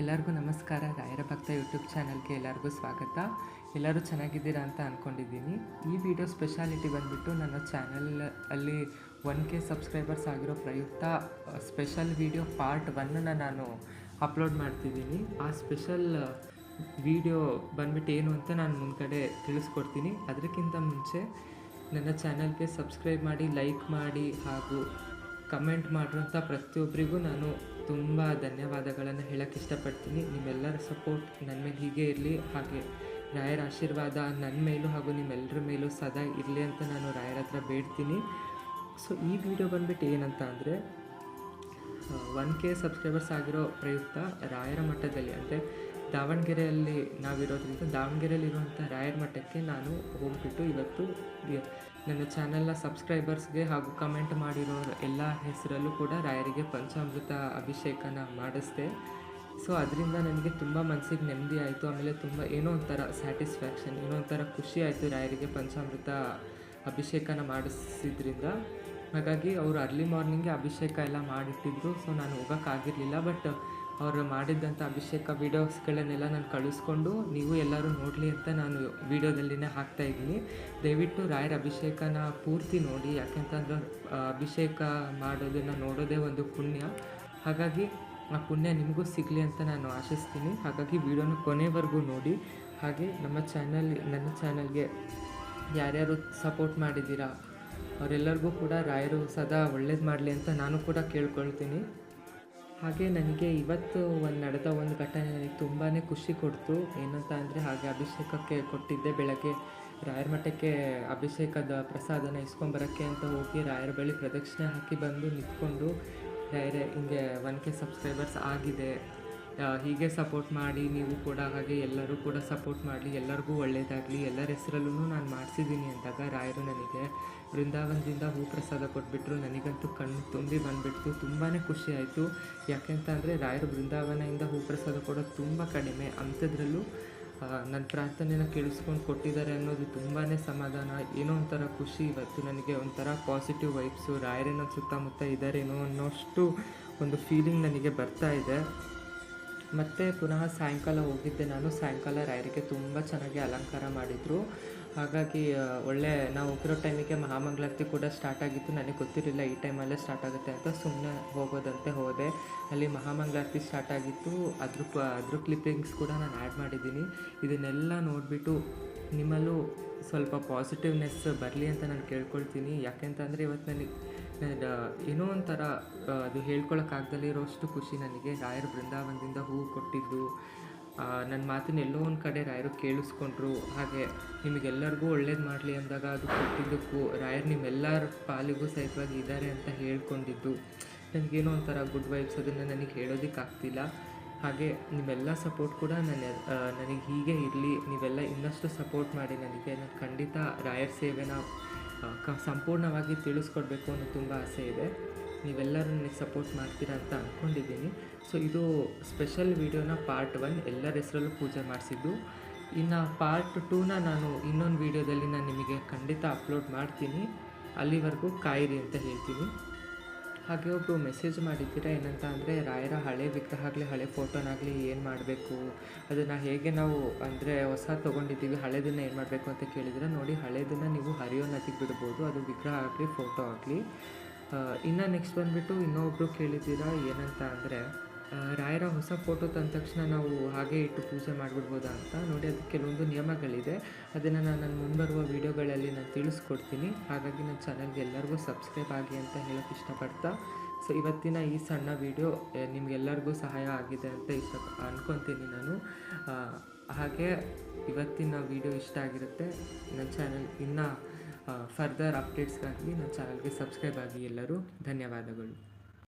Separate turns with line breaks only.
ಎಲ್ಲರಿಗೂ ನಮಸ್ಕಾರ. ರಾಯರ ಭಕ್ತ ಯೂಟ್ಯೂಬ್ ಚಾನಲ್ಗೆ ಎಲ್ಲರಿಗೂ ಸ್ವಾಗತ. ಎಲ್ಲರೂ ಚೆನ್ನಾಗಿದ್ದೀರಾ ಅಂತ ಅಂದ್ಕೊಂಡಿದ್ದೀನಿ ಈ ವಿಡಿಯೋ ಸ್ಪೆಷಾಲಿಟಿ ಬಂದುಬಿಟ್ಟು ನನ್ನ ಚಾನಲ್ ಅಲ್ಲಿ ಒನ್ ಕೆ ಸಬ್ಸ್ಕ್ರೈಬರ್ಸ್ ಆಗಿರೋ ಪ್ರಯುಕ್ತ ಸ್ಪೆಷಲ್ ವಿಡಿಯೋ ಪಾರ್ಟ್ ಒನ್ನನ್ನು ನಾನು ಅಪ್ಲೋಡ್ ಮಾಡ್ತಿದ್ದೀನಿ. ಆ ಸ್ಪೆಷಲ್ ವಿಡಿಯೋ ಬಂದ್ಬಿಟ್ಟು ಏನು ಅಂತ ನಾನು ಮುಂದ್ಗಡೆ ತಿಳಿಸ್ಕೊಡ್ತೀನಿ. ಅದಕ್ಕಿಂತ ಮುಂಚೆ ನನ್ನ ಚಾನಲ್ಗೆ ಸಬ್ಸ್ಕ್ರೈಬ್ ಮಾಡಿ, ಲೈಕ್ ಮಾಡಿ ಹಾಗೂ ಕಮೆಂಟ್ ಮಾಡಿರೋಂಥ ಪ್ರತಿಯೊಬ್ಬರಿಗೂ ನಾನು ತುಂಬ ಧನ್ಯವಾದಗಳನ್ನು ಹೇಳಕ್ಕೆ ಇಷ್ಟಪಡ್ತೀನಿ. ನಿಮ್ಮೆಲ್ಲರ ಸಪೋರ್ಟ್ ನನ್ನ ಮೇಲೆ ಹೀಗೆ ಇರಲಿ, ಹಾಗೆ ರಾಯರ ಆಶೀರ್ವಾದ ನನ್ನ ಮೇಲೂ ಹಾಗೂ ನಿಮ್ಮೆಲ್ಲರ ಮೇಲೂ ಸದಾ ಇರಲಿ ಅಂತ ನಾನು ರಾಯರ ಹತ್ರ ಬೇಡ್ತೀನಿ. ಸೊ, ಈ ವಿಡಿಯೋ ಬಂದ್ಬಿಟ್ಟು ಏನಂತ ಅಂದರೆ ಒನ್ ಕೆ ಸಬ್ಸ್ಕ್ರೈಬರ್ಸ್ ಆಗಿರೋ ಪ್ರಯುಕ್ತ ರಾಯರ ಮಟ್ಟದಲ್ಲಿ ಅಂದರೆ ದಾವಣಗೆರೆಯಲ್ಲಿ ನಾವಿರೋದ್ರಿಂದ ದಾವಣಗೆರೆಯಲ್ಲಿರುವಂಥ ರಾಯರ ಮಠಕ್ಕೆ ನಾನು ಹೋಗ್ಬಿಟ್ಟು ಇವತ್ತು ನನ್ನ ಚಾನಲ್ನ ಸಬ್ಸ್ಕ್ರೈಬರ್ಸ್ಗೆ ಹಾಗೂ ಕಮೆಂಟ್ ಮಾಡಿರೋ ಎಲ್ಲ ಹೆಸರಲ್ಲೂ ಕೂಡ ರಾಯರಿಗೆ ಪಂಚಾಮೃತ ಅಭಿಷೇಕನ ಮಾಡಿಸ್ದೆ. ಸೊ, ಅದರಿಂದ ನನಗೆ ತುಂಬ ಮನಸ್ಸಿಗೆ ನೆಮ್ಮದಿ ಆಯಿತು. ಆಮೇಲೆ ತುಂಬ ಏನೋ ಒಂಥರ ಸ್ಯಾಟಿಸ್ಫ್ಯಾಕ್ಷನ್, ಏನೋ ಒಂಥರ ಖುಷಿ ಆಯಿತು ರಾಯರಿಗೆ ಪಂಚಾಮೃತ ಅಭಿಷೇಕನ ಮಾಡಿಸಿದ್ರಿಂದ. ಹಾಗಾಗಿ ಅವರು ಅರ್ಲಿ ಮಾರ್ನಿಂಗೆ ಅಭಿಷೇಕ ಎಲ್ಲ ಮಾಡಿಟ್ಟಿದ್ರು. ಸೊ, ನಾನು ಹೋಗೋಕ್ಕಾಗಿರಲಿಲ್ಲ. ಬಟ್ ಅವರು ಮಾಡಿದ್ದಂಥ ಅಭಿಷೇಕ ವೀಡಿಯೋಸ್ಗಳನ್ನೆಲ್ಲ ನಾನು ಕಳಿಸ್ಕೊಂಡು ನೀವು ಎಲ್ಲರೂ ನೋಡಲಿ ಅಂತ ನಾನು ವೀಡಿಯೋದಲ್ಲಿನೇ ಹಾಕ್ತಾ ಇದ್ದೀನಿ. ದಯವಿಟ್ಟು ರಾಯರ ಅಭಿಷೇಕನ ಪೂರ್ತಿ ನೋಡಿ, ಯಾಕೆಂತಂದ್ರೆ ಅಭಿಷೇಕ ಮಾಡೋದನ್ನು ನೋಡೋದೇ ಒಂದು ಪುಣ್ಯ. ಹಾಗಾಗಿ ಆ ಪುಣ್ಯ ನಿಮಗೂ ಸಿಗಲಿ ಅಂತ ನಾನು ಆಶಿಸ್ತೀನಿ. ಹಾಗಾಗಿ ವೀಡಿಯೋನ ಕೊನೆವರೆಗೂ ನೋಡಿ. ಹಾಗೆ ನಮ್ಮ ಚಾನಲ್, ನನ್ನ ಚಾನಲ್ಗೆ ಯಾರ್ಯಾರು ಸಪೋರ್ಟ್ ಮಾಡಿದ್ದೀರಾ, ಅವರೆಲ್ಲರಿಗೂ ಕೂಡ ರಾಯರು ಸದಾ ಒಳ್ಳೇದು ಮಾಡಲಿ ಅಂತ ನಾನು ಕೂಡ ಕೇಳ್ಕೊಳ್ತೀನಿ. ಹಾಗೆ ನನಗೆ ಇವತ್ತು ಒಂದು ನಡೆದ ಒಂದು ಘಟನೆ ನನಗೆ ತುಂಬಾ ಖುಷಿ ಕೊಡ್ತು. ಏನಂತ ಅಂದರೆ ಹಾಗೆ ಅಭಿಷೇಕಕ್ಕೆ ಕೊಟ್ಟಿದ್ದೆ ಬೆಳಗ್ಗೆ. ರಾಯರ ಮಠಕ್ಕೆ ಅಭಿಷೇಕದ ಪ್ರಸಾದನ ಇಸ್ಕೊಂಬರೋಕ್ಕೆ ಅಂತ ಹೋಗಿ ರಾಯರ ಬಳಿ ಪ್ರದಕ್ಷಿಣೆ ಹಾಕಿ ಬಂದು ನಿಂತ್ಕೊಂಡು, ರಾಯರೇ, ಹಿಂಗೆ ಒನ್ ಕೆ ಸಬ್ಸ್ಕ್ರೈಬರ್ಸ್ ಆಗಿದೆ. ಹೀಗೆ ಸಪೋರ್ಟ್ ಮಾಡಿ, ನೀವು ಕೂಡ ಹಾಗೆ ಎಲ್ಲರೂ ಕೂಡ ಸಪೋರ್ಟ್ ಮಾಡಲಿ, ಎಲ್ಲರಿಗೂ ಒಳ್ಳೆಯದಾಗಲಿ ಎಲ್ಲರ ಹೆಸರಲ್ಲೂ ನಾನು ಮಾಡಿಸಿದ್ದೀನಿ ಅಂದಾಗ ರಾಯರು ನನಗೆ ಬೃಂದಾವನದಿಂದ ಹೂ ಪ್ರಸಾದ ಕೊಟ್ಬಿಟ್ರು, ನನಗಂತೂ ಕಣ್ಣು ತುಂಬಿ ಬಂದುಬಿಡ್ತು ತುಂಬಾ ಖುಷಿ ಆಯಿತು. ಯಾಕೆಂತಂದರೆ ರಾಯರು ಬೃಂದಾವನದಿಂದ ಹೂ ಪ್ರಸಾದ ಕೊಡೋದು ತುಂಬ ಕಡಿಮೆ. ಅಂಥದ್ರಲ್ಲೂ ನನ್ನ ಪ್ರಾರ್ಥನೆನ ಕೇಳಿಸ್ಕೊಂಡು ಕೊಟ್ಟಿದ್ದಾರೆ ಅನ್ನೋದು ತುಂಬಾ ಸಮಾಧಾನ. ಏನೋ ಒಂಥರ ಖುಷಿ ಇವತ್ತು ನನಗೆ, ಒಂಥರ ಪಾಸಿಟಿವ್ ವೈಬ್ಸು ರಾಯರೇ ನನ್ನ ಸುತ್ತಮುತ್ತ ಇದ್ದಾರೇನೋ ಅನ್ನೋಷ್ಟು ಒಂದು ಫೀಲಿಂಗ್ ನನಗೆ ಬರ್ತಾ ಇದೆ. ಮತ್ತೆ ಪುನಃ ಸಾಯಂಕಾಲ ಹೋಗಿದ್ದೆ ನಾನು. ಸಾಯಂಕಾಲ ರಾಯರಿಗೆ ತುಂಬ ಚೆನ್ನಾಗಿ ಅಲಂಕಾರ ಮಾಡಿದರು. ಹಾಗಾಗಿ ಒಳ್ಳೆ ನಾವು ಹೋಗಿರೋ ಟೈಮಿಗೆ ಮಹಾಮಂಗಳಾರತಿ ಕೂಡ ಸ್ಟಾರ್ಟ್ ಆಗಿತ್ತು. ನನಗೆ ಗೊತ್ತಿರಲಿಲ್ಲ ಈ ಟೈಮಲ್ಲೇ ಸ್ಟಾರ್ಟ್ ಆಗುತ್ತೆ ಅಂತ. ಸುಮ್ಮನೆ ಹೋಗೋದಂತೆ ಹೋದೆ. ಅಲ್ಲಿ ಮಹಾಮಂಗಳಾರತಿ ಸ್ಟಾರ್ಟ್ ಆಗಿತ್ತು. ಅದ್ರ ಅದ್ರ ಕ್ಲಿಪ್ಪಿಂಗ್ಸ್ ಕೂಡ ನಾನು ಆ್ಯಡ್ ಮಾಡಿದ್ದೀನಿ. ಇದನ್ನೆಲ್ಲ ನೋಡಿಬಿಟ್ಟು ನಿಮ್ಮಲ್ಲೂ ಸ್ವಲ್ಪ ಪಾಸಿಟಿವ್ನೆಸ್ ಬರಲಿ ಅಂತ ನಾನು ಕೇಳ್ಕೊಳ್ತೀನಿ. ಯಾಕೆಂತಂದರೆ ಇವತ್ತು ನನಗೆ ಏನೋ ಒಂಥರ ಅದು ಅದು ಹೇಳ್ಕೊಳಕ್ಕಾಗ್ದಲೇ ಇರೋಷ್ಟು ಖುಷಿ ನನಗೆ. ರಾಯರ ಬೃಂದಾವನದಿಂದ ಹೂವು ಕೊಟ್ಟಿದ್ದು ನನ್ನ ಮಾತನ್ನ ಎಲ್ಲೋ ಒಂದು ಕಡೆ ರಾಯರು ಕೇಳಿಸ್ಕೊಂಡ್ರು. ಹಾಗೆ ನಿಮಗೆಲ್ಲರಿಗೂ ಒಳ್ಳೇದು ಮಾಡಲಿ ಅಂದಾಗ ಅದು ಕೊಟ್ಟಿದ್ದಕ್ಕೂ ರಾಯರು ನಿಮ್ಮೆಲ್ಲರ ಪಾಲಿಗೂ ಸಹಿತವಾಗಿ ಇದ್ದಾರೆ ಅಂತ ಹೇಳ್ಕೊಂಡಿದ್ದು. ನನಗೇನೋ ಒಂಥರ ಗುಡ್ ವೈಬ್ಸ್ ಅದನ್ನು ನನಗೆ ಹೇಳೋದಕ್ಕಾಗ್ತಿಲ್ಲ. ಹಾಗೆ ನಿಮ್ಮೆಲ್ಲ ಸಪೋರ್ಟ್ ಕೂಡ ನನ್ನ ನನಗೆ ಹೀಗೆ ಇರಲಿ. ನೀವೆಲ್ಲ ಇನ್ನಷ್ಟು ಸಪೋರ್ಟ್ ಮಾಡಿ ನನಗೆ. ನಾನು ಖಂಡಿತ ರಾಯರ್ ಸೇವೆನ ಕ ಸಂಪೂರ್ಣವಾಗಿ ತಿಳಿಸ್ಕೊಡ್ಬೇಕು ಅನ್ನೋ ತುಂಬ ಆಸೆ ಇದೆ. ನೀವೆಲ್ಲರೂ ನನಗೆ ಸಪೋರ್ಟ್ ಮಾಡ್ತೀರಾ ಅಂತ ಅಂದ್ಕೊಂಡಿದ್ದೀನಿ ಸೊ ಇದು ಸ್ಪೆಷಲ್ ವೀಡಿಯೋನ ಪಾರ್ಟ್ ಒನ್ ಎಲ್ಲರ ಹೆಸರಲ್ಲೂ ಪೂಜೆ ಮಾಡಿಸಿದ್ದು. ಇನ್ನು ಪಾರ್ಟ್ ಟೂನ ನಾನು ಇನ್ನೊಂದು ವೀಡಿಯೋದಲ್ಲಿ ನಾನು ನಿಮಗೆ ಖಂಡಿತ ಅಪ್ಲೋಡ್ ಮಾಡ್ತೀನಿ. ಅಲ್ಲಿವರೆಗೂ ಕಾಯಿರಿ ಅಂತ ಹೇಳ್ತೀನಿ. ಹಾಗೆ ಒಬ್ಬರು ಮೆಸೇಜ್ ಮಾಡಿದ್ದೀರ ಏನಂತ ಅಂದರೆ, ರಾಯರ ಹಳೆ ವಿಗ್ರಹ ಆಗಲಿ ಹಳೆ ಫೋಟೋನಾಗಲಿ ಏನು ಮಾಡಬೇಕು? ಅದನ್ನು ಹೇಗೆ ನಾವು ಅಂದರೆ ಹೊಸ ತೊಗೊಂಡಿದ್ದೀವಿ, ಹಳೆದನ್ನು ಏನು ಮಾಡಬೇಕು? ಅಂತ ಕೇಳಿದರೆ, ನೋಡಿ, ಹಳೆದನ್ನು ನೀವು ಹರಿಯೋ ನದಿಗೆ ಬಿಡ್ಬೋದು. ಅದು ವಿಗ್ರಹ ಆಗಲಿ ಫೋಟೋ ಆಗಲಿ. ಇನ್ನು ನೆಕ್ಸ್ಟ್ ಬಂದುಬಿಟ್ಟು ಇನ್ನೊಬ್ಬರು ಕೇಳಿದ್ದೀರಾ ಏನಂತ ಅಂದರೆ ರಾಯರ ಹೊಸ ಫೋಟೋ ತಂದ ತಕ್ಷಣ ನಾವು ಹಾಗೆ ಇಟ್ಟು ಪೂಜೆ ಮಾಡಿಬಿಡ್ಬೋದಾ ಅಂತ ನೋಡಿ ಅದಕ್ಕೆ ಕೆಲವೊಂದು ನಿಯಮಗಳಿದೆ. ಅದನ್ನು ನಾನು ನನ್ನ ಮುಂಬರುವ ವೀಡಿಯೋಗಳಲ್ಲಿ ನಾನು ತಿಳಿಸ್ಕೊಡ್ತೀನಿ. ಹಾಗಾಗಿ ನನ್ನ ಚಾನಲ್ಗೆ ಎಲ್ಲರಿಗೂ ಸಬ್ಸ್ಕ್ರೈಬ್ ಆಗಿ ಅಂತ ಹೇಳೋಕ್ಕೆ ಇಷ್ಟಪಡ್ತಾ. ಸೊ, ಇವತ್ತಿನ ಈ ಸಣ್ಣ ವೀಡಿಯೋ ನಿಮಗೆಲ್ಲರಿಗೂ ಸಹಾಯ ಆಗಿದೆ ಅಂತ ಇಷ್ಟ ಅಂದ್ಕೊತೀನಿ ನಾನು. ಹಾಗೆ ಇವತ್ತಿನ ವಿಡಿಯೋ ಇಷ್ಟ ಆಗಿರುತ್ತೆ. ನನ್ನ ಚಾನಲ್ ಇನ್ನೂ ಫರ್ದರ್ ಅಪ್ಡೇಟ್ಸ್ಗಾಗಿ ನನ್ನ ಚಾನಲ್ಗೆ ಸಬ್ಸ್ಕ್ರೈಬ್ ಆಗಿ ಎಲ್ಲರೂ ಧನ್ಯವಾದಗಳು.